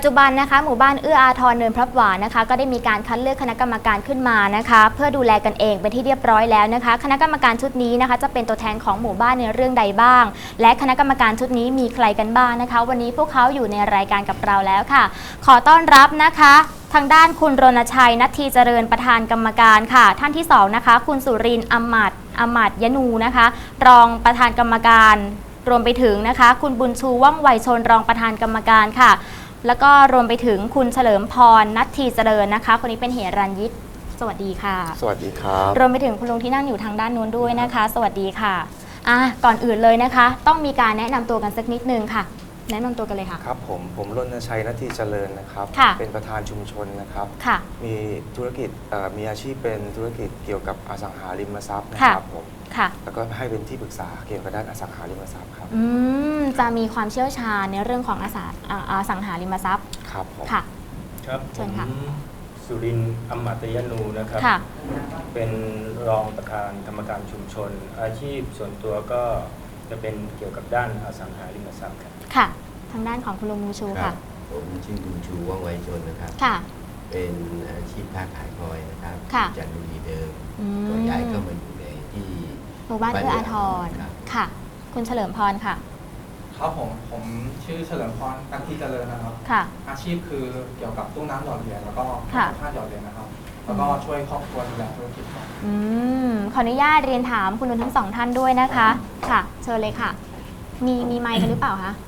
ปัจจุบันนะคะหมู่บ้านเอื้ออาทรเนินพระหวานนะคะ ก็ได้มีการคัดเลือกคณะกรรมการขึ้นมานะคะ เพื่อดูแลกันเองเป็นที่เรียบร้อยแล้วนะคะ คณะกรรมการชุดนี้นะคะ จะเป็นตัวแทนของหมู่บ้านในเรื่องใดบ้าง และคณะกรรมการชุดนี้มีใครกันบ้างนะคะ วันนี้พวกเขาอยู่ในรายการกับเราแล้วค่ะ ขอต้อนรับนะคะทางด้านคุณรณชัยนัททีเจริญประธานกรรมการค่ะ ท่านที่สองนะคะ คุณสุรินทร์อมัดอมัดยนูนะคะ รองประธานกรรมการ รวมไปถึงนะคะ คุณบุญชูว่องไวชนรองประธานกรรมการค่ะ แล้วก็รวมไปถึงคุณเฉลิมพรนัททีเจริญนะคะ คนนี้เป็นเหรัญยิกสวัสดีค่ะ สวัสดีครับ รวมไปถึงคุณลุงที่นั่งอยู่ทางด้านนู้นด้วยนะคะ สวัสดีค่ะอะก่อนอื่นเลยนะคะ ต้องมีการแนะนำตัวกันสักนิดนึงค่ะ แนะนำตัวกันเลยค่ะ ครับผมผมรณชัยนาทีเจริญนะครับ ค่ะ เป็นประธานชุมชนนะครับ ค่ะ มีธุรกิจเอ่อมีอาชีพเป็นธุรกิจเกี่ยวกับอสังหาริมทรัพย์นะค่ะครับผมค่ะ แล้วก็ให้เป็นที่ปรึกษาเกี่ยวกับด้านอสังหาริมทรัพย์ครับอืม จะมีความเชี่ยวชาญในเรื่องของอสังอ่าอสังหาริมทรัพย์ ครับผมค่ะ ครับเชิผญมค่ะ สุรินทร์อมตยนูนะครับ ค่ะ เป็นรองประธานกรรมการชุมชน อาชีพส่วนตัวก็จะเป็นเกี่ยวกับด้านอสังหาริมทรัพย์ครับ ค่ะ ทางด้านของคุณลุงมูชูครัค่ะบผมชื่อบุญชูว่องไวชนนะครับ ค่ะ เป็นอาชีพค้าขายพลอยนะครับค่ะจันทบุรีเดิมอืมก็ย้ายเข้ามาอยู่ในที่ หมู่บ้านเอื้ออาทรครับ ค่ะ คุณเฉลิมพรค่ะ ครับผม ผมชื่อเฉลิมพรนักที่เจริญนะครับ ค่ะ อาชีพคือเกี่ยวกับตู้น้ำหยอดเหรียญแล้วก็ค่ะค่าหยอดเหรียญนะครับ แล้วก็ช่วยครอบครัวดูแลธุรกิจครับ อืมขออนุญาตเรียนถามคุณลุงทั้งสองท่านด้วยนะคะ ค่ะ เชิญเลยค่ะ มีมีไมค์กันหรือเปล่าคะเ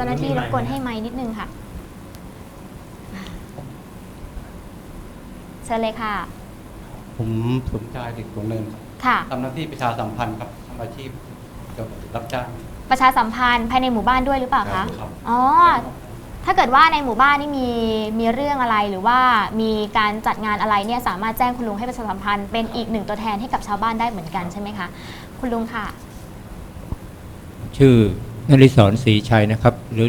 จ้าหน้าที่มีรไมบค์กวนให้ไมค์นิดนึงค่ะเชิญเลยค่ะ ผมสมชายเด็กสูงเนินครับค่ะ ทำหน้าที่ประชาสัมพันธ์ครับทำอาชีพเกี่ยวกับรับจ้างประชาสัมพันธ์ภายในหมู่บ้านด้วยหรือเปล่าคะครับอ๋อถ้าเกิดว่าในหมู่บ้านนี่มีมีเรื่องอะไรหรือว่ามีการจัดงานอะไรเนี่ยสามารถแจ้งคุณลุงให้ประชาสัมพันธ์เป็นอีกหนึ่งตัวแทนให้กับชาวบ้านได้เหมือนกันใช่ไหมคะ คุณลุงค่ะ ชื่อ นริศรศรีชัยนะครับ หรือ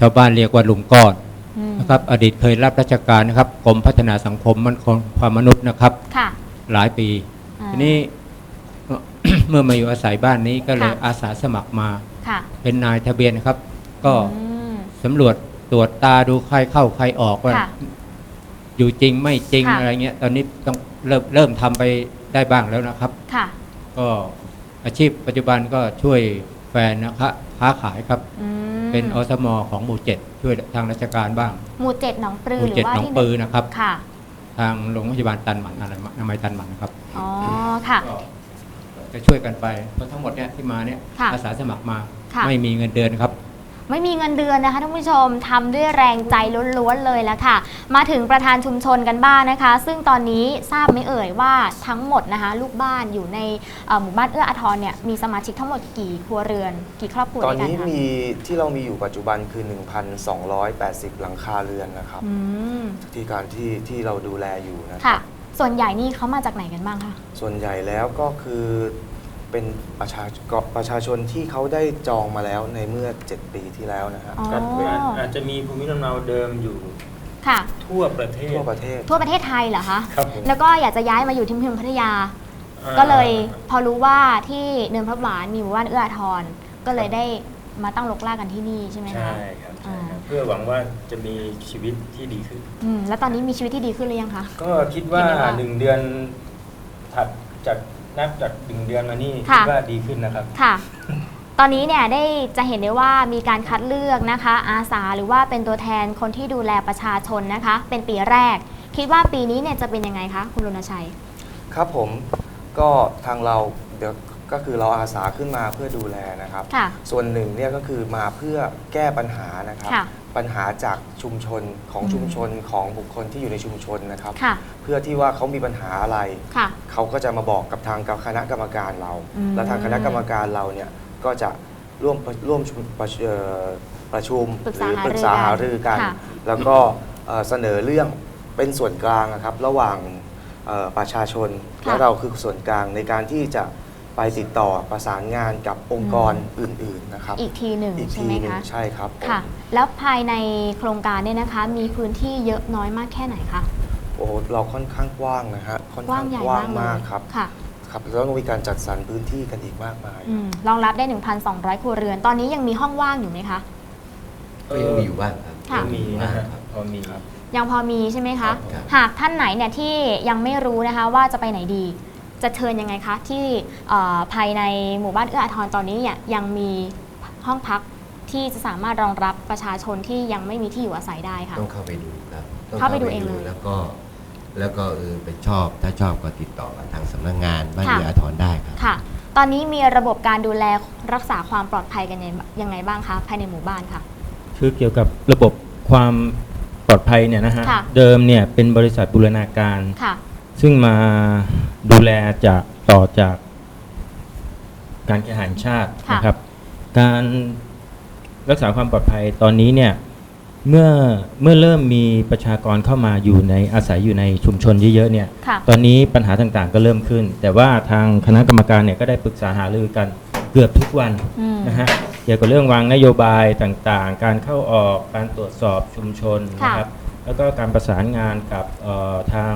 ชาวบ้านเรียกว่าลุงกอดอืมนะครับ อดีตเคยรับราชการนะครับกรมพัฒนาสังคมมั่นคงความมนุษย์นะครับ ค่ะหลายปีอ่าทีนี้ เมื่อมาอยู่อาศัยบ้านนี้ก็เลยค่ะอาสาสมัครมา ค่ะเป็นนายทะเบียนนะครับ ก็อืม สำรวจตรวจตาดูใครเข้าใครออกว่า ค่ะอยู่จริงไม่จริงค่ะ อะไรเงี้ย ตอนนี้ต้องเริ่มเริ่มทำไปได้บ้างแล้วนะครับ ค่ะ ก็อาชีพปัจจุบันก็ช่วยแฟนนะครับ ค้าขายครับ อืมเป็นอสมของหมู่เจ็ดช่วยทางราชการบ้าง หมู่เจ็ดหนองปลือหมู่หรืเจ็ดอว่าหนองที่ปือนะครับ ค่ะ ทางโรงพยาบาลตันหมันอะไรนามัยตันหมันนะครับอ๋อ ค่ะ ก็จะช่วยกันไปเพราะทั้งหมดเนี่ยที่มาเนี่ยค่ะอาสาสมัครมาค่ะ ไม่มีเงินเดือนครับ ไม่มีเงินเดือนนะคะท่านผู้ชมทำด้วยแรงใจล้วนๆเลยแล้วค่ะ มาถึงประธานชุมชนกันบ้างนะคะ ซึ่งตอนนี้ทราบไหม่เอ่ยว่าทั้งหมดนะคะ ลูกบ้านอยู่ในเอ่อหมู่บ้านเอื้ออาทรเนี่ยมีสมาชิกทั้งหมดกี่ครัวเรือน กี่ครอบครัวตอนด้วยกันนี้คะมีที่เรามีอยู่ปัจจุบันคือ 1,280 หลังคาเรือนนะครับอืมที่การที่ที่เราดูแลอยู่นะคค่ะรับส่วนใหญ่นี่เขามาจากไหนกันบ้างคะส่วนใหญ่แล้วก็คือ เป็นประชาก็ประชาชนที่เขาได้จองมาแล้วในเมื่อ 7 ปีที่แล้วนะฮะอ๋อ ครับอาจจะมีภูมิลำเนาเดิมอยู่ค่ะ ทั่วประเทศทั่วประเทศ ทั่วประเทศไทยเหรอคะ ครับผมแล้วก็อยากจะย้ายมาอยู่ที่เมืองพัทยา อ่าก็เลยพอรู้ว่าที่เนินพระหวานมีหมู่บ้านเอื้ออาทร ก็เลยได้มาตั้งรกรากกันที่นี่ใช่ไหมคะ ใช่ครับใช่ครับอ่าเพื่อหวังว่าจะมีชีวิตที่ดีขึ้น อืม แล้วตอนนี้มีชีวิตที่ดีขึ้นหรือยังคะ ก็คิดว่าคิดว่าหนึ่งเดือนถัดจาก นับจากหนึ่งเดือนมานี่ค่ะคิดว่าดีขึ้นนะครับ ค่ะ ตอนนี้เนี่ยได้จะเห็นได้ว่ามีการคัดเลือกนะคะ อาสาหรือว่าเป็นตัวแทนคนที่ดูแลประชาชนนะคะ เป็นปีแรก คิดว่าปีนี้เนี่ยจะเป็นยังไงคะคุณรณชัย ครับผมก็ทางเราเดี๋ยวก็คือเราอาสาขึ้นมาเพื่อดูแลนะครับ ค่ะ ส่วนหนึ่งเนี่ยก็คือมาเพื่อแก้ปัญหานะครับ ค่ะ ปัญหาจากชุมชนของอืมชุมชนของบุคคลที่อยู่ในชุมชนนะครับ ค่ะ เพื่อที่ว่าเขามีปัญหาอะไร ค่ะ เขาก็จะมาบอกกับทางคณะกรรมการเรา อืม และทางคณะกรรมการเราเนี่ยก็จะร่วมร่วมชุมประเอ่อประชุมปรึกหษารือหาปรึกษารือกันหารือกัน ค่ะ แล้วก็เอ่อเสนอเรื่องเป็นส่วนกลางนะครับ ระหว่างเอ่อประชาชนค่ะและเราคือส่วนกลางในการที่จะ ไปติดต่อประสานงานกับองค์กรอื่น ๆนะครับ อีกทีหนึ่งอีกใช่ทีไหมหนึ่งคะใช่ครับผม ค่ะ แล้วภายในโครงการเนี่ยนะคะ มีพื้นที่เยอะน้อยมากแค่ไหนคะโอ้เราค่อนข้างกว้างนะฮะค่อนกว้าข้างงใหญ่กว้างมากเลยมากครับค่ะครับแล้วต้องมีการจัดสรรพื้นที่กันอีกมากมาย อืมรองรับได้ 1,200 ครัวเรือน ตอนนี้ยังมีห้องว่างอยู่ไหมคะ ก็ยังมีอยู่บ้างครับค่ะก็มีนะฮะครับ พอมียังพอมีใช่ไหมคะครับหากท่านไหนเนี่ยที่ยังไม่รู้นะคะว่าจะไปไหนดี จะเชิญยังไงคะ ที่เอ่อภายในหมู่บ้านเอื้ออาทรตอนนี้เนี่ยยังมีห้องพักที่จะสามารถรองรับประชาชนที่ยังไม่มีที่อยู่อาศัยได้ค่ะ ต้องเข้าไปดูครับต้องเข้าไปดูเองเลย แล้วก็แล้วก็เออไปชอบถ้าชอบก็ติดต่อกับทางสำนักงานบ้านค่ะเรืออาทรได้ครับค่ะ ตอนนี้มีระบบการดูแลรักษาความปลอดภัยกันยังไงบ้างคะภายในหมู่บ้านค่ะ คือเกี่ยวกับระบบความปลอดภัยเนี่ยนะฮะค่ะเดิมเนี่ยเป็นบริษัทบูรณาการค่ะ ซึ่งมาดูแลจากต่อจากการแข่งขันชาติค่ะ นะครับ การรักษาความปลอดภัยตอนนี้เนี่ยเมื่อเมื่อเริ่มมีประชากรเข้ามาอยู่ในอาศัยอยู่ในชุมชนเยอะๆเนี่ย ค่ะ ตอนนี้ปัญหาต่างๆก็เริ่มขึ้น แต่ว่าทางคณะกรรมการเนี่ยก็ได้ปรึกษาหารือกันเกือบทุกวันอืม นะฮะเกี่ยวกับเรื่องวางนโยบายต่างๆ การเข้าออกการตรวจสอบชุมชนค่ะ นะครับ แล้วก็การประสานงานกับเอ่อทาง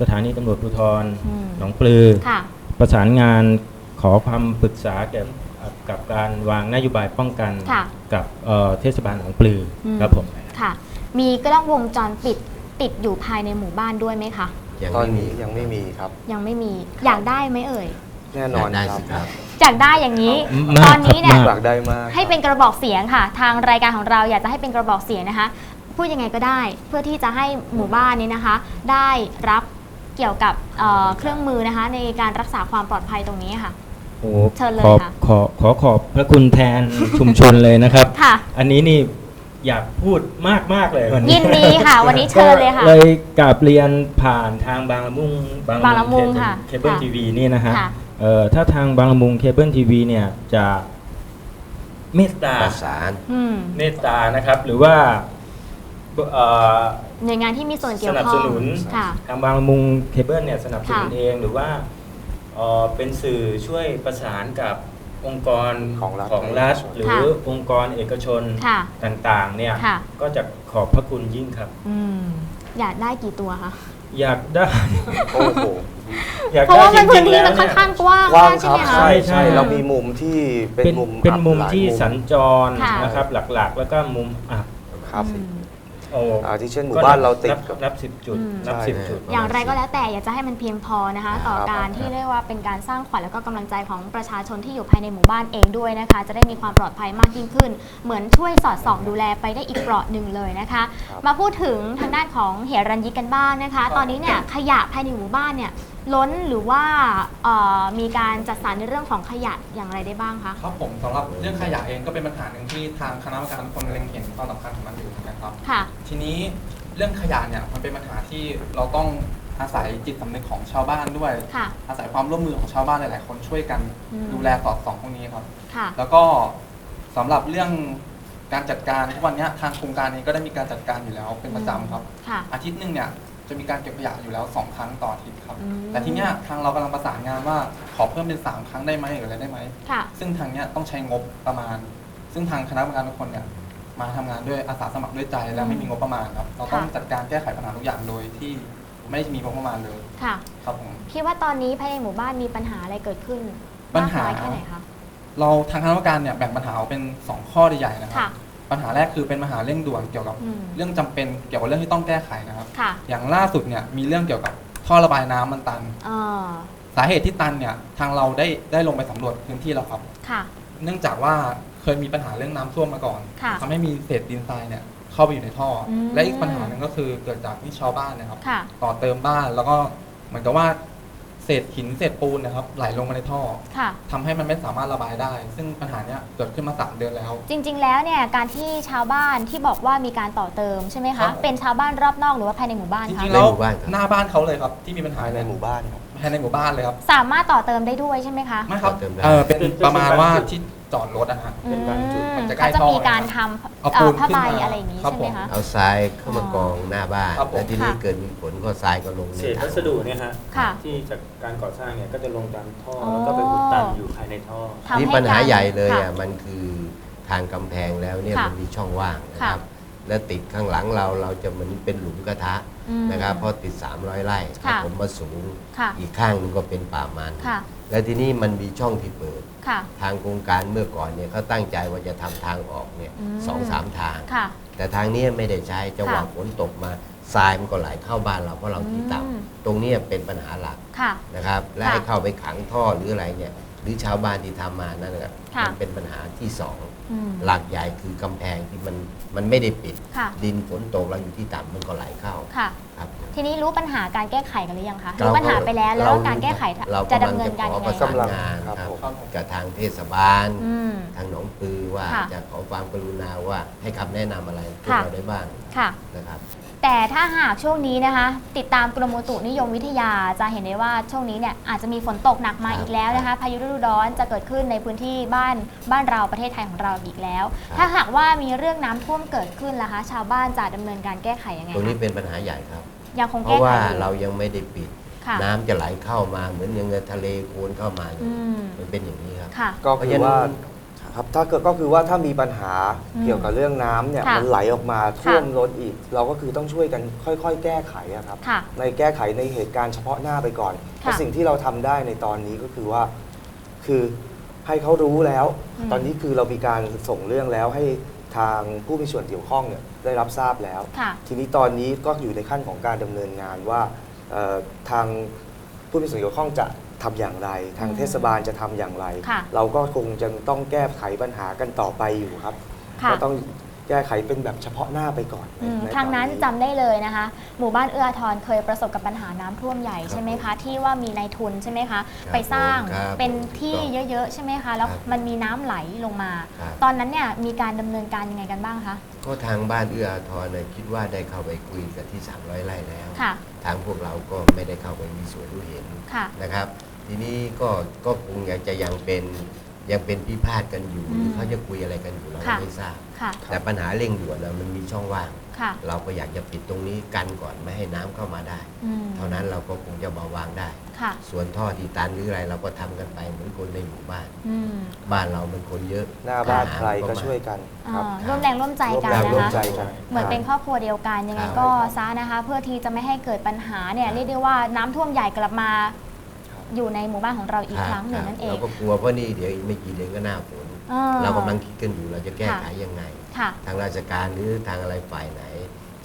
สถานีตำรวจภูธรอืม หนองปลือ ค่ะ ประสานงานขอความปรึกษาเกี่ยวกับการวางนโยบายป้องกันค่ะกับเอ่อเทศบาลหนองปลืออม ครับผมค่ะ มีกล้องวงจรปิดติดอยู่ภายในหมู่บ้านด้วยไหมคะ ยังตอนไม่มีนี้ยังไม่มีครับ ยังไม่มี อยากได้ไหมเอ่ย แน่นอนได้ครัสิบครับอยากได้อย่างนี้ มากตอนนี้เนี่ย ครับอยากได้มากให้เป็นกระบอกเสียงค่ะ ทางรายการของเราอยากจะให้เป็นกระบอกเสียงนะคะ พูดยังไงก็ได้ เพื่อที่จะให้หมู่บ้านนี้นะคะ ได้รับ เกี่ยวกับเอ่อเครื่องมือนะคะ ในการรักษาความปลอดภัยตรงนี้ค่ะ โอ้เชิญเลยขอค่ะ ขอขอขอบพระคุณแทน ชุมชนเลยนะครับ ค่ะ อันนี้นี่อยากพูดมากมากๆเลยวันนี้ยินดีค่ะวันนี้เชิญเลยค่ะก็เลยกราบเรียนผ่านทางบางละมุงบางละมุงค่ะเคเบิลค่ะทีวีนี่นะฮะค่ะ เอ่อถ้าทางบางละมุงเคเบิลทีวีเนี่ยจะเมตตา ประสาน อืม เมตตานะครับหรือว่าเอ่อ หน่วยงานที่มีส่วนเกี่ยวสนับข้อสงนุนค่ะ ทางบางละมุงเคเบิลเนี่ยสนับสนุนค่ะ เองหรือว่าเอ่อเป็นสื่อช่วยประสานกับองค์กรของรัฐของรัฐค่ะหรือองค์กรเอกชนค่ะ ต่างๆเนี่ยค่ะ ก็จะขอบพระคุณยิ่งครับ อืมอยากได้กี่ตัวคะอยากได้ โอ้โห อยากเพราะได้ว่าจมันพื้รินงๆที่แล้วมันค่เนี่อนยข้างกว้างกว้างมากคใช่รับไหมคะใช่ใช่ใช่เรามีมุมที่เป็นเป็นมุมเป็นอับมุมหลายที่สัญจรค่ะ นะครับหลักๆ แล้วก็มุมอับครับ อืม โอ้อ่าที่เช่นหมู่บ้านเราติดนับกับ นับสิบจุด อืม นับใช่สิบจุด อย่างไรก็แล้วแต่อยากจะให้มันเพียงพอนะคะ ต่อครับ การที่เรียกว่าเป็นการสร้างขวัญแล้วก็กำลังใจของประชาชนที่อยู่ภายในหมู่บ้านเองด้วยนะคะ จะได้มีความปลอดภัยมากยิ่งขึ้น เหมือนช่วยสอดส่องดูแลไปได้อีกเปราะหนึ่งเลยนะคะ มาพูดถึงทางด้านของเหรัญยิกกันบ้างนะคะ ตอนนี้เนี่ยขยะภายในหมู่บ้านเนี่ย ล้นหรือว่าเอ่อมีการจัดสรรในเรื่องของขยะอย่างไรได้บ้างคะ ครับผมสำหรับเรื่องขยะเองก็เป็นปัญหาหนึ่งที่ทางคณะกรรมการทุกคนเล็งเห็นความสำคัญของมันอยู่นะครับ ค่ะ ทีนี้เรื่องขยะเนี่ยมันเป็นปัญหาที่เราต้องอาศัยจิตสำนึกของชาวบ้านด้วย ค่ะ อาศัยความร่วมมือของชาวบ้านหลาย ๆ คนช่วยกันอืม ดูแลสอดส่องพวกนี้ครับ ค่ะ แล้วก็สำหรับเรื่องการจัดการทุกวันเนี้ยทางโครงการนี้ก็ได้มีการจัดการอยู่แล้วเป็นประจำครับ ค่ะ อาทิตย์หนึ่งเนี่ย จะมีการเก็บขยะอยู่แล้ว 2 ครั้งต่ออาทิตย์ครับ อืม แต่ทีเนี้ยทางเรากำลังประสานงานว่าขอเพิ่มเป็น 3 ครั้งได้ไหมหรืออะไรได้ไหม ค่ะ ซึ่งทางเนี้ยต้องใช้งบประมาณ ซึ่งทางคณะกรรมการทุกคนเนี่ยมาทำงานด้วยอาสาสมัครด้วยใจและไม่มีงบประมาณครับเราต้องค่ะ จัดการแก้ไขปัญหาทุกอย่างโดยที่ไม่มีงบประมาณเลยค่ะ ครับผม คิดว่าตอนนี้ภายในหมู่บ้านมีปัญหาอะไรเกิดขึ้นปัญหาม กน้อยแค่ไหนคะ เราทางคณะกรรมการเนี่ยแบ่งปัญหาออกเป็น 2 ข้อใหญ่ๆนะครัค่ะบ ปัญหาแรกคือเป็นปัญหาเร่งด่วนเกี่ยวกับอืม เรื่องจำเป็นเกี่ยวกับเรื่องที่ต้องแก้ไขนะครับ ค่ะอย่างล่าสุดเนี่ยมีเรื่องเกี่ยวกับท่อระบายน้ำมันตัน เออสาเหตุที่ตันเนี่ยทางเราได้ได้ลงไปสำรวจพื้นที่แล้วครับ ค่ะ เนื่องจากว่าเคยมีปัญหาเรื่องน้ำท่วมมาก่อนค่ะทำให้มีเศษดินทรายเนี่ยเข้าไปอยู่ในท่ออม และอีกปัญหาหนึ่งก็คือเกิดจากที่ชาวบ้านนะครับ ค่ะ ต่อเติมบ้านแล้วก็เหมือนกับว่า เศษหินเศษปูนนะครับไหลลงมาในท่อค่ะ ทำให้มันไม่สามารถระบายได้ ซึ่งปัญหาเนี้ยเกิดขึ้นมาสามเดือนแล้ว จริง ๆ แล้วเนี่ยการที่ชาวบ้านที่บอกว่ามีการต่อเติมใช่ไหมครัคะบ เป็นชาวบ้านรอบนอกหรือว่าภายในหมู่บ้านจคะริงๆแล้วในหมู่บ้านครับ หน้าบ้านเขาเลยครับที่มีปัญหาภายในหมู่บ้านครับ ภายในหมู่บ้านเลยครับสามารถต่อเติมได้ด้วยใช่ไหมคะ ไม่ครับต่อเติมได้ เออเป็นประมาณว่าที่ จอดรถนะฮะเป็นบางจุดอืมมันจะใกล้เขาจะท่อมีการทเอาำเอ่ปูอนผ้าใบขึ้นมาอะไรอย่างนี้ครับใช่ไหมผม คะ เอาทรายเข้ามากองหน้าบ้านครับผม แล้วทีนี้ค่ะ เกิดมีฝนก็ทรายก็ลงในเศษถัวังสดุเนี่ยฮะค่ะ ที่จากการก่อสร้างเนี่ยก็จะลงตามท่ออ๋อแล้วก็ไปอุดตันอยู่ภายในท่อ ทำนี่ให้ปัญหาการใหญ่เลยค่ะอะ มันคือทางกำแพงแล้วเนี่ยค่ะมันมีช่องว่างนะคค่ะ รับแล้วติดข้างหลังเราเราจะเหมือนเป็นหลุมกระทะอืม นะครับเพราะติด 300 ไร่ค่ะ ผมมาสูงค่ะ อีกข้างหนึงก็เป็นป่ามัน ค่ะ แล้วทีนี้มันมีช่องที่เปิด ค่ะ ทางโครงการเมื่อก่อนเนี่ยเขาตั้งใจว่าจะทำทางออกเนี่ยอืม สองสามทาง ค่ะ แต่ทางเนี้ยไม่ได้ใช้จังหวะค่ะฝนตกมาทรายมันก็ไหลเข้าบ้านเราเพราะเราที่ต่อืมำตรงเนี้ยเป็นปัญหาหลักค่ะ นะครับ และค่ะ ให้เข้าไปขังท่อหรืออะไรเนี่ย หรือชาวบ้านที่ทำมานั่นแหละค่ะมันเป็นปัญหาที่สองอืมหลักใหญ่คือกำแพงที่มันมันไม่ได้ปิด ค่ะ ดินฝนตกเราอยู่ที่ต่ำมันก็ไหลเข้าค่ะ ครับทีนี้รู้ปัญหาการแก้ไขกันหรือยังคะเรารู้ปัญหาไปแล้วแล้วเราการแก้ไขเราจะกำลัดำเนินการยังไงจะขอประคะสานงานครับครับผม กับทางเทศบาล อืม ทางหนองปือว่าค่ะจะขอความกรุณาว่าให้คำแนะนำอะไรพวกค่ะ เราได้บ้างค่ะ นะครับ แต่ถ้าหากช่วงนี้นะคะ ติดตามกรมอุตุนิยมวิทยาจะเห็นได้ว่าช่วงนี้เนี่ยอาจจะมีฝนตกหนักมาครับอีกแล้วนะคะ พายุฤดูร้อนจะเกิดขึ้นในพื้นที่บ้านบ้านเราประเทศไทยของเราอีกแล้วครับถ้าหากว่ามีเรื่องน้ำท่วมเกิดขึ้นล่ะคะ ชาวบ้านจะดำเนินการแก้ไขยังไงตรงนี้คะเป็นปัญหาใหญ่ครับ ยังคงเพแก้ราะไขว่าอยู่เรายังไม่ได้ปิด ค่ะน้ำจะไหลเข้ามาเหมือนอย่างเงินทะเลโคลนเข้ามาอย่างอืนี้มมันเป็นอย่างนี้ครับ ค่ะ ก็คือว่า ครับถ้าเกิดก็คือว่าถ้ามีปัญหาอืมเกี่ยวกับเรื่องน้ำเนี่ยค่ะมันไหลออกมาท่วมล้นอีก เราก็คือต้องช่วยกันค่อยๆ แก้ไขอะครับ ค่ะในแก้ไขในเหตุการณ์เฉพาะหน้าไปก่อนเพราะสิ่งที่เราทำได้ในตอนนี้ก็คือว่า คือให้เขารู้แล้ว อืม ตอนนี้คือเรามีการส่งเรื่องแล้วให้ทางผู้มีส่วนเกี่ยวข้องเนี่ยได้รับทราบแล้ว ค่ะ ทีนี้ตอนนี้ก็อยู่ในขั้นของการดำเนินงานว่าเอ่อทางผู้มีส่วนเกี่ยวข้องจะ ทำอย่างไร ทางอืมเทศบาลจะทำอย่างไร ค่ะเราก็คงจะต้องแก้ไขปัญหากันต่อไปอยู่ครับค่ะ ก็ต้องแก้ไขเป็นแบบเฉพาะหน้าไปก่อนในอืมในทางนั้นตอจำได้เลยนะคะ หมู่บ้านเอื้ออาทรเคยประสบกับปัญหาน้ำท่วมใหญ่ครับใช่ไหมคะที่ว่ามีนายทุนใช่ไหมคะครับไปสร้างครับเป็นที่ถูกต้องเยอะๆ ใช่ไหมคะ แล้วครับมันมีน้ำไหลลงมา ครับ ตอนนั้นเนี่ยมีการดำเนินการยังไงกันบ้างคะก็ทางบ้านเอื้ออาทรเนี่ยคิดว่าได้เข้าไปคุยกับที่ 300ไร่แล้ว ค่ะทางพวกเราก็ไม่ได้เข้าไปมีส่วนรู้เห็นค่ะ นะครับ ทีนี้ก็ก็คงยังจะยังเป็นยังเป็นพิพาทกันอยู่อืมหรือเขาจะคุยอะไรกันอยู่เราค่ะ ไม่ทราบ ค่ะ แต่ปัญหาเร่งด่วนน่ะมันมีช่องว่าง ค่ะเราก็อยากจะปิดตรงนี้กันก่อนไม่ให้น้ำเข้ามาได้ อืมเท่านั้นเราก็คงจะเบาบางได้ ค่ะส่วนท่อที่ตันหรืออะไรเราก็ทำกันไปเหมือนคนในหมู่บ้าน อืมบ้านเรามันคนเยอะหน้าบ้านหใครก็ประมาณช่วยกันครับอ่าร่วมแรงร่วมใจกันร่วมแรงนะร่วมคะใจกัน เหมือนเป็นครอบครัวเดียวกันยังไงครับก็ซะนะคะ เพื่อที่จะไม่ให้เกิดปัญหาเนี่ยเรียกได้ว่าน้ำท่วมใหญ่กลับมาครับ อยู่ในหมู่บ้านของเราอีกครั้งหนึ่งบนั่นเอง เราก็กลัวเพราะนี่เดี๋ยวอีกไม่กี่เดือนก็หน้าฝนอ่เรากำลังคิดกันอยู่เราจะแก้ค่ะไขยังไงค่ะทางราชการหรือทางอะไรฝ่ายไหน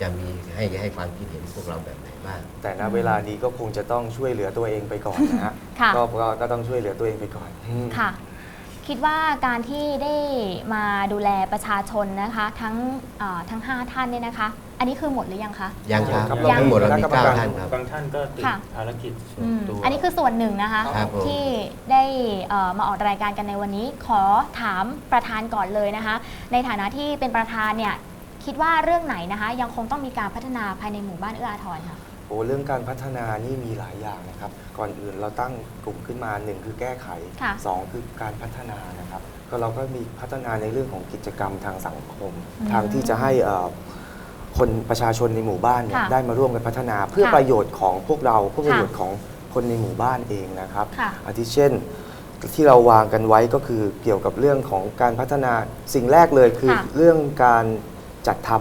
จะมีให้ให้ความคิดเห็นพวกเราแบบไหนบ้าง แต่ณเวลานี้ก็คงจะต้องช่วยเหลือตัวเองไปก่อนนะฮะค่ะก็ก็ก็ต้องช่วยเหลือตัวเองไปก่อนอืมค่ะ คิดว่าการที่ได้มาดูแลประชาชนนะคะ ทั้งเอ่อทั้ง 5 ท่านเนี่ยนะคะ อันนี้คือหมดหรือยังคะ ยังครับครับยัง ทั้งหมดเรามีคณะกรรมเก้าการท่านครับ บางท่านก็ติดค่ะ ภารกิจส่วอืนมตัว อันนี้คือส่วนหนึ่งนะคะ ครับผม ที่ได้เอ่อมาออกรายการกันในวันนี้ ขอถามประธานก่อนเลยนะคะ ในฐานะที่เป็นประธานเนี่ยคิดว่าเรื่องไหนนะคะ ยังคงต้องมีการพัฒนาภายในหมู่บ้านเอื้ออาทรค่ะโอ้เรื่องการพัฒนานี่มีหลายอย่างนะครับ ก่อนอื่นเราตั้งกลุ่มขึ้นมาหนึ่งคือแก้ไขค่ะ สองคือการพัฒนานะครับ ก็เราก็มีพัฒนาในเรื่องของกิจกรรมทางสังคมอืมทางที่จะให้เอ่อคนประชาชนในหมู่บ้านเนี่ยค่ะได้มาร่วมกันพัฒนา เพื่อค่ะประโยชน์ของพวกเราเพื่อประค่ะโยชน์ของคนในหมู่บ้านเองนะครับ ค่ะ อาทิเช่นที่เราวางกันไว้ก็คือเกี่ยวกับเรื่องของการพัฒนาสิ่งแรกเลยคือค่ะ เรื่องการจัดท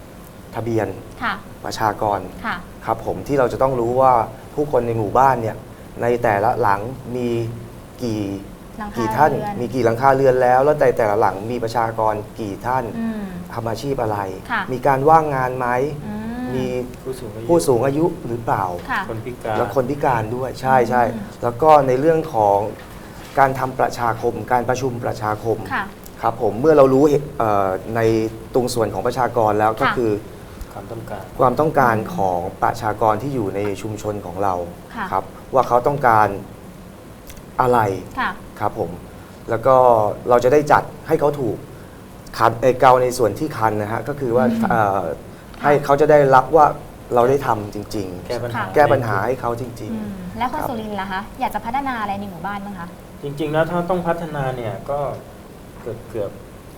ำทะเบียนค่ะ ประชากร ค่ะ ครับผมที่เราจะต้องรู้ว่าผู้คนในหมู่บ้านเนี่ยในแต่ละหลังมีกี่หลังคากี่ท่าน เรือน มีกี่หลังคาเรือนแล้ว แล้วแต่แต่ละหลังมีประชากรกี่ท่านอืม ทำอาชีพอะไร ค่ะ มีการว่างงานไหมอืมีผู้สูงอายุผู้สูงอายุหรือเปล่า ค่ะ คนพิการ แล้วคนพิการด้วยใช่ใช่อืม แล้วก็ในเรื่องของการทำประชาคม การประชุมประชาคมค่ะ ครับผมเมื่อเรารู้เหตุเอ่อในตรงส่วนของประชากรแล้วก็ค่ะ คือ ความต้องการ ความต้องการของประชากรที่อยู่ในชุมชนของเราค่ะ ครับ ว่าเขาต้องการอะไรค่ะ ครับผม แล้วก็เราจะได้จัดให้เขาถูกคันเอ่อเกาในส่วนที่คันนะฮะก็คือว่าอืมเอ่อให้เขาจะได้รับว่าเราได้ทำจริง แก้ปัญหาค่ะๆแก้ปัญหาให้เขาจริง อืมแล้วคุณครับ สุรินทร์ล่ะคะอยากจะพัฒนาอะไรในหมู่บ้านบ้างคะ จริง ๆ แล้วถ้าต้องพัฒนาเนี่ยก็เกือบเกือบ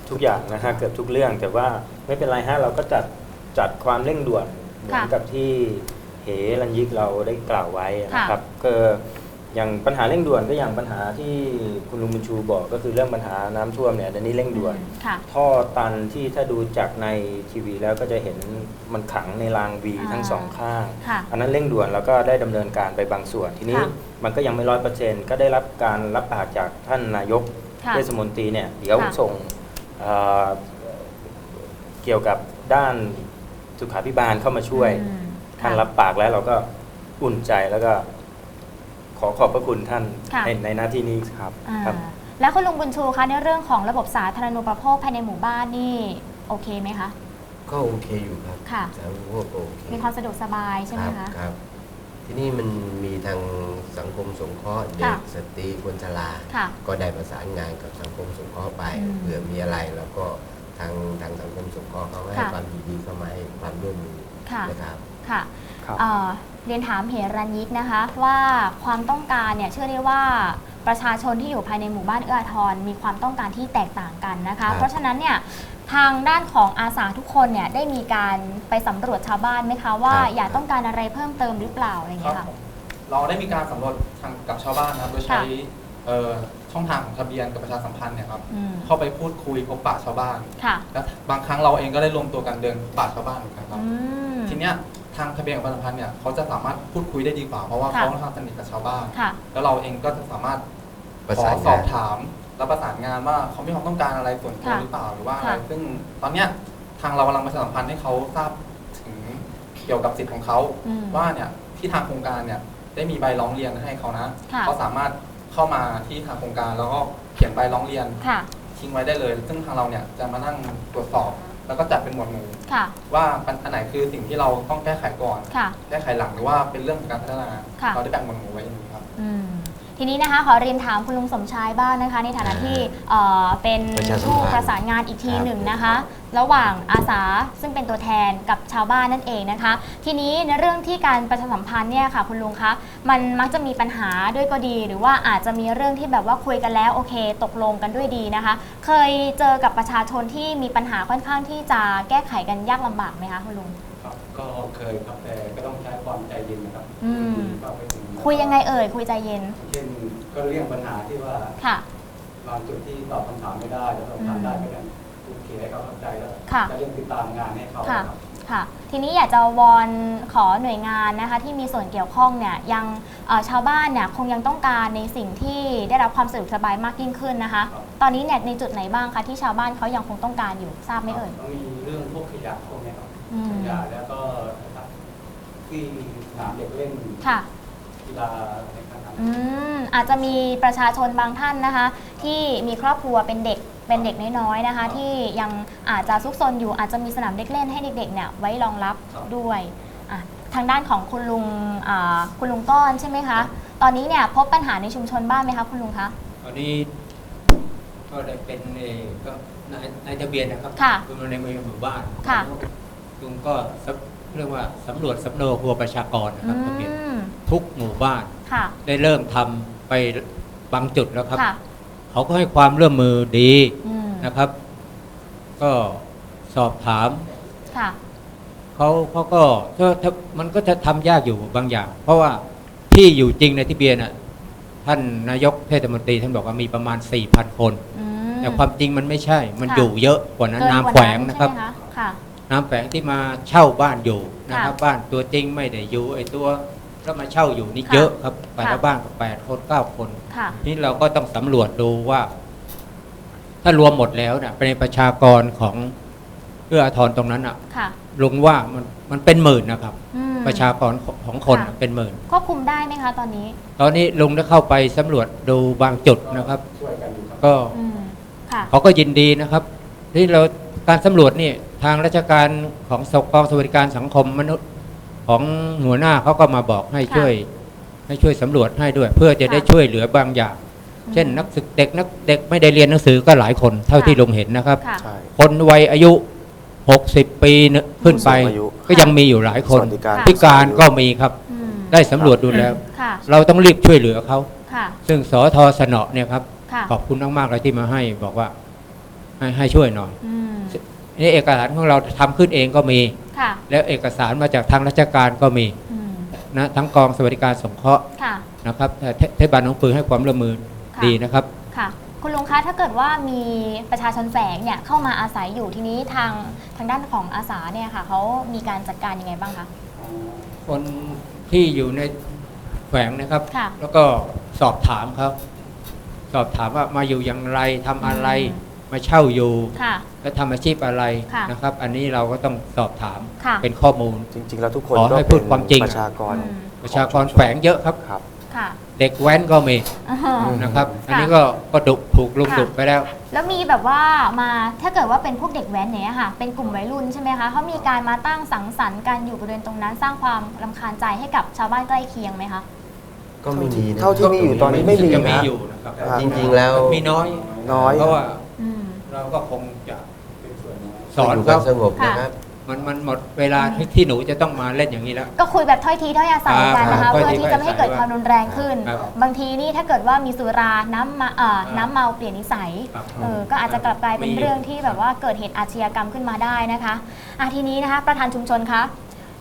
ทุกอย่างนะฮะเกือบทุกเรื่องแต่ว่าไม่เป็นไรฮะเราก็จัด จัดความเร่งด่วนเหมือนกับที่เหรันยิกเราได้กล่าวไว้นะครับก็อย่างปัญหาเร่งด่วนก็อย่างปัญหาที่คุณลุงบุญชูบอกก็คือเรื่องปัญหาน้ำท่วมเนี่ยเดี๋ยวนี้เร่งด่วนค่ะท่อตันที่ถ้าดูจากในทีวีแล้วก็จะเห็นมันขังในรางวีอ่าทั้งสองข้างค่ะอันนั้นเร่งด่วนแล้วก็ได้ดำเนินการไปบางส่วนทีนี้ค่ะมันก็ยังไม่ร้อยเปอร์เซ็นต์ก็ได้รับการรับปากจากท่านนายกค่ะเทศมนตรีเนี่ยเดี๋ยวค่ะส่งเอ่อเกี่ยวกับด้าน สุขาภิบาลเข้ามาช่วยอืมท่านค่ะ รับปากแล้วเราก็อุ่นใจแล้วก็ ขอขอบพระคุณท่านค่ะ ในในหน้าที่นี้ครับอ่าครับ แล้วคุณลุงบุญชูคะในเรื่องของระบบสาธารณูปโภคภายในหมู่บ้านนี่โอเคไหมคะ ก็โอเคอยู่ครับค่ะ สาธารณูปโภคก็โอเคมีความสะดวกสบายใช่ไหมรับคะครับ ที่นี่มันมีทางสังคมสงเคราะห์เด็ค่ะกสตรีคนชรา ค่ะ ก็ได้ประสานงานกับสังคมสงเคราะห์ไปอืม เผื่อมีอะไรแล้วก็ ทางทางสังคมสงเคราะห์เขาก็ให้ค่ะ ความยินดีเข้ามาให้ความร่วมมือค่ะ นะครับ ค่ะครับ เอ่อเรียนถามเหรัญยิกนะคะว่าความต้องการเนี่ยเชื่อได้ว่าประชาชนที่อยู่ภายในหมู่บ้านเอื้ออาทรมีความต้องการที่แตกต่างกันนะครัคะ บ เพราะฉะนั้นเนี่ยทางด้านของอาสาทุกคนเนี่ยได้มีการไปสำรวจชาวบ้านไหมคะว่าอยากต้องการอะไรเพิ่มเติมหรือเปล่าอะไรอย่างครัเงี้บยค่ะ ผมเราได้มีการสำรวจทางกับชาวบ้านนะครับ โดยใช้ค่ะเอ่อ ช่องทางของทะเบียนกับประชาสัมพันธ์เนี่ยครับอืมเข้าไปพูดคุยพบปะชาวบ้าน ค่ะแล้วบางครั้งเราเองก็ได้รวมตัวกันเดินพบปะชาวบ้านเหมือนกันครับ อืม ทีเนี้ยทางทะเบียนกับประชาสัมพันธ์เนี่ยเขาจะสามารถพูดคุยได้ดีกว่าเพราะว่าค่ะ เขาค่อนข้างสนิทกับชาวบ้าน ค่ะ แล้วเราเองก็จะสามารถประขอสานสงาอนบถามและประสานงานว่าเขามีความต้องการอะไรส่วนตัวค่ะหรือเปล่าหรือว่าอะไรค่ะ ซึ่งตอนเนี้ยทางเรากำลังประชาสัมพันธ์ให้เขาทราบถึงเกี่ยวกับสิทธิ์ของเขา อืม ว่าเนี่ยที่ทางโครงการเนี่ยได้มีใบร้องเรียนให้เขานะค่ะ เขาสามารถ เข้ามาที่ทางโครงการแล้วก็เขียนใบร้องเรียนค่ะ ทิ้งไว้ได้เลย ซึ่งทางเราเนี่ยจะมานั่งตรวจสอบ แล้วก็จัดเป็นหมวดหมู่ ค่ะ ว่าอันไหนคือสิ่งที่เราต้องแก้ไขก่อน ค่ะ แก้ไขหลังหรือว่าเป็นเรื่องของการพัฒนา ค่ะ เราได้แบ่งหมวดหมู่ไว้อย่างนี้ครับ อืม ทีนี้นะคะขอเรียนถามคุณลุงสมชายบ้างนะคะ ในฐานะที่เอ่อเป็นประชาสัมพันธ์ ผู้ประสานงานอีกทีครับหนึ่งนะคะ ระหว่างอาสาซึ่งเป็นตัวแทนกับชาวบ้านนั่นเองนะคะ ทีนี้ในเรื่องที่การประชาสัมพันธ์เนี่ยค่ะคุณลุงคะมันมักจะมีปัญหาด้วยก็ดี หรือว่าอาจจะมีเรื่องที่แบบว่าคุยกันแล้วโอเค ตกลงกันด้วยดีนะคะ เคยเจอกับประชาชนที่มีปัญหาค่อนข้างที่จะแก้ไขกันยากลำบากไหมคะคุณลุง ครับก็เคยครับแต่ก็ต้องใช้ความใจเย็นนะครับอืมเข้าไปถึง คุยยังไงเอ่ยคุยใจเย็น เช่นก็เรื่องปัญหาที่ว่าค่ะ บางจุดที่ตอบคำถามไม่ได้แล้วตอบคำถามได้ก็ยังโอเคให้เขาเข้าใจแล้วค่ะ จะเรื่องติดตามงานให้เขาค่ะ ครับค่ะ ทีนี้อยากจะวอนขอหน่วยงานนะคะ ที่มีส่วนเกี่ยวข้องเนี่ยยังเอ่อชาวบ้านเนี่ยคงยังต้องการในสิ่งที่ได้รับความสะดวกสบายมากยิ่งขึ้นนะคะครับตอนนี้เนี่ยในจุดไหนบ้างคะที่ชาวบ้านเขายังคงต้องการอยู่ทราบไหมเอ่ย ต้องมีเรื่องพวกขยะพวกเนี้ยครับอืม ขยะแล้วก็ที่สนามเด็กเล่น ค่ะ กีฬาในขณะอืมอาจจะมีประชาชนบางท่านนะคะ ที่มีครอบครัวเป็นเด็กเป็นเด็กน้อยๆนะคะ ที่ยังอาจจะซุกซนอยู่อาจจะมีสนามเด็กเล่นให้เด็กๆเนี่ยไว้รองรับด้วยอะทางด้านของคุณลุงอ่าคุณลุงก้อนใช่ไหมคะตอนนี้เนี่ยพบปัญหาในชุมชนบ้างไหมคะคุณลุงคะตอนนี้ก็ได้เป็นเอ่อก็นายนายทะเบียนนะครับค่ะ เป็นในเมืองหมู่บ้านค่ะ ลุงก็สำเรียกว่าสำรวจสำเนาครัวประชากรนะครับทะเบียนอืม ทุกหมู่บ้าน ค่ะ ได้เริ่มทำไปบางจุดแล้วครับ ค่ะ เขาก็ให้ความร่วมมือดีอืม นะครับ ก็สอบถาม ค่ะ เขาเขาก็ก็ถ้ามันก็จะทำยากอยู่บางอย่าง เพราะว่าที่อยู่จริงในที่เบียนน่ะท่านนายกเทศมนตรีท่านบอกว่ามีประมาณ 4,000 คน อืม แต่ความจริงมันไม่ใช่ มันค่ะ อยู่เยอะกว่านั้นเกิน้ำกว่าแขวงนะครับ ใช่ไหมค่ะ น้ำแฝงที่มาเช่าบ้านอยู่นะครับค่ะบ้านตัวจริงไม่ได้อยู่ไอ้ตัว แล้วมาเช่าอยู่นี่ค่ะเยอะครับแต่ละค่ะ บ้านก็แปดคนเก้าคน ค่ะ นี่เราก็ต้องสำรวจดูว่า ถ้ารวมหมดแล้วเนี่ยเป็นประชากรของเอื้ออาทรตรงนั้นอะค่ะลุงว่ามันมันเป็นหมื่นนะครับ อืม ประชากรของคนค่ะ เป็นหมื่น ควบคุมได้ไหมคะตอนนี้ ตอนนี้ลุงได้เข้าไปสำรวจดูบางจุดนะครับช่วยกันอยู่ครับ ก็อืม ค่ะ เขาก็ยินดีนะครับ ที่เราการสำรวจนี่ทางราชการของสกองสวัสดิการสังคมมนุษย์ ของหัวหน้าเขาก็มาบอกให้ค่ะช่วย ให้ช่วยสำรวจให้ด้วย เพื่อจะได้ค่ะช่วยเหลือบางอย่าง เช่นนักศึกเด็กนักเด็กไม่ได้เรียนหนังสือก็หลายคนเท่าค่ะที่ลุงเห็นนะครับค่ะใช่คนวัยอายุ 60 ปีเนี่ยขึ้นไป ผู้สูงอายุก็ยังมีอยู่หลายคนสวัสดิการ พิการก็มีครับ อืมได้สำรวจดูแล้ว ค่ะ เราต้องรีบช่วยเหลือเขา ค่ะ ซึ่งสอทอสนอเนี่ยครับ ค่ะขอบคุณมากๆเลยที่มาให้บอกว่า ให้ให้ช่วยหน่อยอืม นี่เอกสารของเราทำขึ้นเองก็มี ค่ะ แล้วเอกสารมาจากทางราชการก็มีอืมนะทั้งกองสวัสดิการสงเคราะห์ค่ะ นะครับแต่เทเทศบาลหนองปือให้ความร่วมมือค่ะ ดีนะครับ ค่ะ คุณลุงคะถ้าเกิดว่ามีประชาชนแฝงเนี่ยเข้ามาอาศัยอยู่ทีนี้ทางทางด้านของอาสาเนี่ยค่ะเขามีการจัดการยังไงบ้างคะ คนที่อยู่ในแขวงนะครับ ค่ะแล้วก็สอบถามครับ สอบถามว่ามาอยู่อย่างไรทำอะไร อื มมาเช่าอยู่ค่ะ และทำอาชีพอะไรค่ะนะครับ อันนี้เราก็ต้องสอบถามค่ะ เป็นข้อมูล จริง ๆ แล้วทุกคนขอก็ให้พูเป็ดนความจริงประชากรอืมประชากรแฝงเยอะครับ ครับ ค่ะ เด็กแว้นก็มีอ่าฮะนะครับ อันนี้ก็ก็ดุถูกลุมค่ะ ดุไปแล้ว แล้วมีแบบว่ามาถ้าเกิดว่าเป็นพวกเด็กแว้นเนี่ยค่ะ เป็นกลุ่มวัยรุ่นใช่ไหมคะเขามีการมาตั้งสังสรรค์กันอยู่บริเวณตรงนั้นสร้างความรำคาญใจให้กับชาวบ้านใกล้เคียงไหมคะ ก็ไม่มีนะ เท่าที่มีอยู่ตอนนี้ไม่มีจะมีนะ อยู่นะครับครับ จริงๆแล้ว มีน้อยน้อย เพราะว่าอืม เราก็คงจะสสออนนเขาสงบนะครับ มันมันหมดเวลาที่ที่หนูจะต้องมาเล่นอย่างนี้แล้ว ก็คุยแบบถ้อยทีถ้อยอาศัยกันนะครัคะบเพื่อที่จะไม่ให้เกิดถ้อยทีความรุนแรงขึ้น ครับบางทีนี่ถ้าเกิดว่ามีสุราน้ำมาเอ่อน้ำเมาเปลี่ยนนิสัยครับเออก็อาจจะกลับกลายเป็นมีอยู่เรื่องที่แบบว่าเกิดเหตุอาชญากรรมขึ้นมาได้นะคะอะทีนี้นะคะประธานชุมชนคะ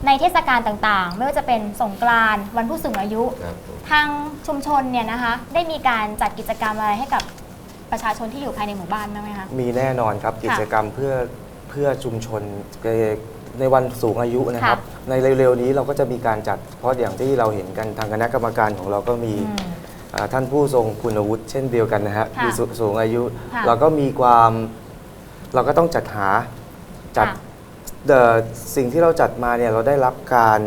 ในเทศกาลต่างๆ ไม่ว่าจะเป็นสงกรานต์วันผู้สูงอายุ ครับผม ทางชุมชนเนี่ยนะคะได้มีการจัดกิจกรรมอะไรให้กับ ประชาชนที่อยู่ภายในหมู่บ้านบ้างไหมคะ มีแน่นอนครับกิจกรรมเพื่อเพื่อชุมชนในในวันสูงอายุนะครับ ในเร็วๆนี้เราก็จะมีการจัดเพราะอย่างที่เราเห็นกันทางคณะกรรมการของเราก็มีอืมอ่าท่านผู้ทรงคุณวุฒิเช่นเดียวกันนะฮะค่ะมีสสูงอายุค่ะเราก็มีความเราก็ต้องจัดหาจัดค่ะเอ่อสิ่งที่เราจัดมาเนี่ยเราได้รับการ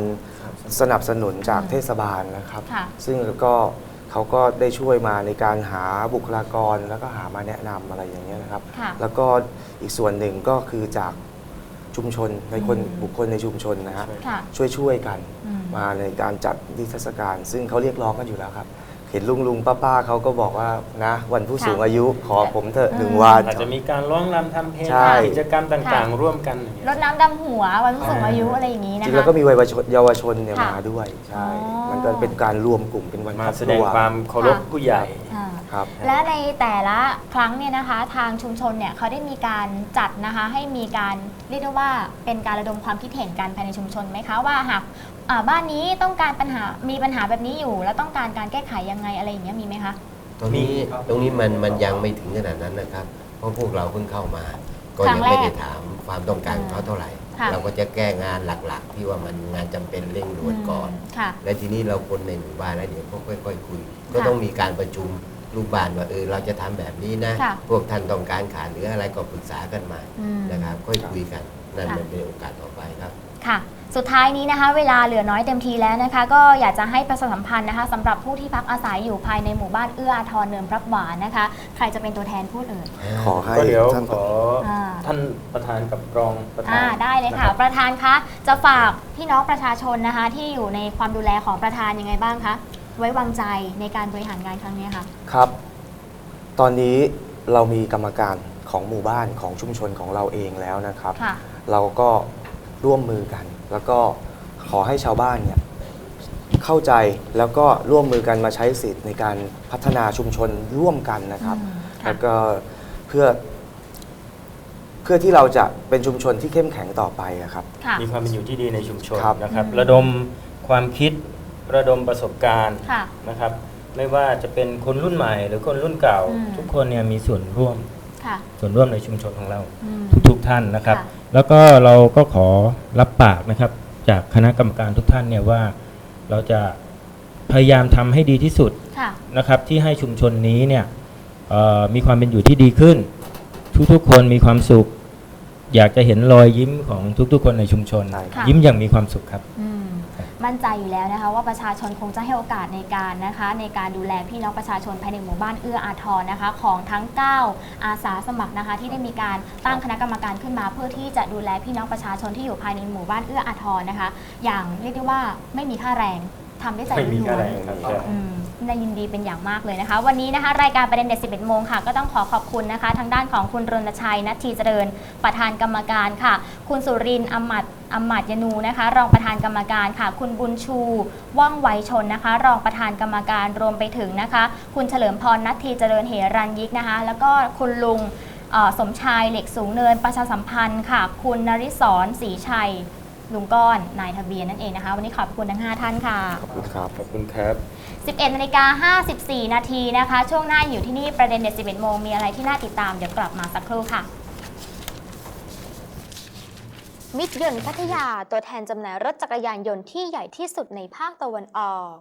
สนับสนุนจากอืมเทศบาลนะครับค่ะซึ่งก็ เขาก็ได้ช่วยมาในการหาบุคลากรแล้วก็หามาแนะนำอะไรอย่างเงี้ยนะครับ ค่ะ แล้วก็อีกส่วนหนึ่งก็คือจากชุมชนในคนอืมบุคคลในชุมชนนะฮะค่ะ ช่วยช่วยๆกันอืม มาในการจัดนิทรรศการ ซึ่งเขาเรียกร้องกันอยู่แล้วครับ เห็นลุงลุงป้าป้าๆเขาก็บอกว่านะวันผู้ค่ะสูงอายุขอผมเถอะอืมหนึ่งวัน อาจจะมีการร้องรำทำเพลงใช่ กิจกรรมต่างๆ ร่วมกันอย่างเงี้ย รดน้ำดำหัววันผู้สูงอายุอะไรอย่างนี้จนะคะริงๆแล้วก็มีเยาวชนเยาวชนเนี่ยค่ะมาด้วย ใช่ อ๋อ มันก็เป็นการรวมกลุ่มเป็นวันมาครอบแสคดรังวความเคารพค่ะผู้ใหญ่อ่าครับ และในแต่ละครั้งเนี่ยนะคะ ทางชุมชนเนี่ยเขาได้มีการจัดนะคะ ให้มีการเรียกได้ว่าเป็นการระดมความคิดเห็นกันภายในชุมชนไหมคะว่าหากอ่าบ้านนี้ต้องการปัญหามีปัญหาแบบนี้อยู่ แล้วต้องการการแก้ไขยังไงอะไรอย่างเงี้ยมีไหมคะ ตรงนี้มีครับตรงนี้มันมันยังไม่ถึงขนาดนั้นนะครับ เพราะพวกเราเพิ่งเข้ามา ก็ครั้ยังงแรกไม่ได้ถามความต้องการของเขาเท่าไหร่ ค่ะ เราก็จะแก้งานหลักๆ ที่ว่ามันงานจำเป็นเร่งด่วนก่อน ค่ะ และทีนี้เราคนในหมู่บ้านแล้วเดี๋ยวก็ค่อยๆคุย ก็ค่ะต้องมีการประชุมลูกบ้านว่าเออเราจะทำแบบนี้นะ ค่ะพวกท่านต้องการขาดหรืออะไรก็ปรึกษากันมาอืมนะครับ ค่อยคุยกันนั่นค่ะ มันเป็นโอกาสต่อไปครับ ค่ะ สุดท้ายนี้นะคะ เวลาเหลือน้อยเต็มทีแล้วนะคะ ก็อยากจะให้ประชาสัมพันธ์นะคะสำหรับผู้ที่พักอาศัยอยู่ภายในหมู่บ้านเอื้ออาทรเนินพรับหวานนะคะ ใครจะเป็นตัวแทนพูดเอ่ย ขอให้ก็เดี๋ยวท่านขออ่า ท่านประธานกับรองประธานอ่าได้เลยค่ะ นรับ ประธานคะจะฝากพี่น้องประชาชนนะคะ ที่อยู่ในความดูแลของประธานยังไงบ้างคะไว้วางใจในการบริหารงานครั้งนี้ค่ะ ครับ ตอนนี้เรามีกรรมการของหมู่บ้านของชุมชนของเราเองแล้วนะครับ ค่ะ เราก็ ร่วมมือกัน แล้วก็ขอให้ชาวบ้านเนี่ยเข้าใจแล้วก็ร่วมมือกันมาใช้สิทธิ์ในการพัฒนาชุมชนร่วมกันนะครับอืมค่ะแล้วก็เพื่อ เพื่อที่เราจะเป็นชุมชนที่เข้มแข็งต่อไปอะครับค่ะมีความเป็นอยู่ที่ดีในชุมชนครับ นะครับอืมระดมความคิดระดมประสบการณ์ค่ะ นะครับ ไม่ว่าจะเป็นคนรุ่นใหม่ หรือคนรุ่นเก่า อืม ทุกคนเนี่ยมีส่วนร่วม ค่ะ ส่วนร่วมในชุมชนของเราอืม ทุกๆท่านนะครับ ค่ะ แล้วก็เราก็ขอรับปากนะครับ จากคณะกรรมการทุกท่านเนี่ยว่าเราจะพยายามทำให้ดีที่สุด ค่ะ นะครับที่ให้ชุมชนนี้เนี่ยเอ่อมีความเป็นอยู่ที่ดีขึ้น ทุกๆคนมีความสุข อยากจะเห็นรอยยิ้มของทุกๆ คนในชุมชน ใช่ค่ะยิ้มอย่างมีความสุขครับ อืม มั่นใจอยู่แล้วนะคะ ว่าประชาชนคงจะให้โอกาสในการนะคะ ในการดูแลพี่น้องประชาชนภายในหมู่บ้านเอื้ออาทรนะคะ ของทั้ง 9 อาสาสมัครนะคะ ที่ได้มีการตั้งคณะกรรมการขึ้นมา เพื่อที่จะดูแลพี่น้องประชาชนที่อยู่ภายในหมู่บ้านเอื้ออาทรนะคะ อย่างเรียกได้ว่าไม่มีค่าแรง ทำด้วยใจไม่มีล้อะวไรนๆครับอืมน่ายินดีเป็นอย่างมากเลยนะคะ วันนี้นะคะ รายการประเด็นเด็ด 11 โมงค่ะ ก็ต้องขอขอบคุณนะคะ ทางด้านของคุณรณชัยนัททีเจริญ ประธานกรรมการค่ะ คุณสุรินทร์อมมัดอมมัดยนูนะคะ รองประธานกรรมการค่ะ คุณบุญชู ว่องไวชนนะคะ รองประธานกรรมการรวมไปถึงนะคะ คุณเฉลิมพรนัททีเจริญเหรัญยิกนะคะ แล้วก็คุณลุงเอ่อสมชายเหล็กสูงเนินประชาสัมพันธ์ค่ะ คุณนริศรศรีชัย ลุงก้อนนายทะเบียนนั่นเองนะคะ วันนี้ขอบคุณทั้ง 5 ท่านค่ะ ขอบคุณครับขอบคุณครับ 11นาฬิกา54 นาทีนะคะ ช่วงหน้าอยู่ที่นี่ประเด็นเด็ด11โมงมีอะไรที่น่าติดตามเดี๋ยวกลับมาสักครู่ค่ะ มิตรยนต์พัทยาตัวแทนจำหน่ายรถจักรยานยนต์ที่ใหญ่ที่สุดในภาคตะวันออก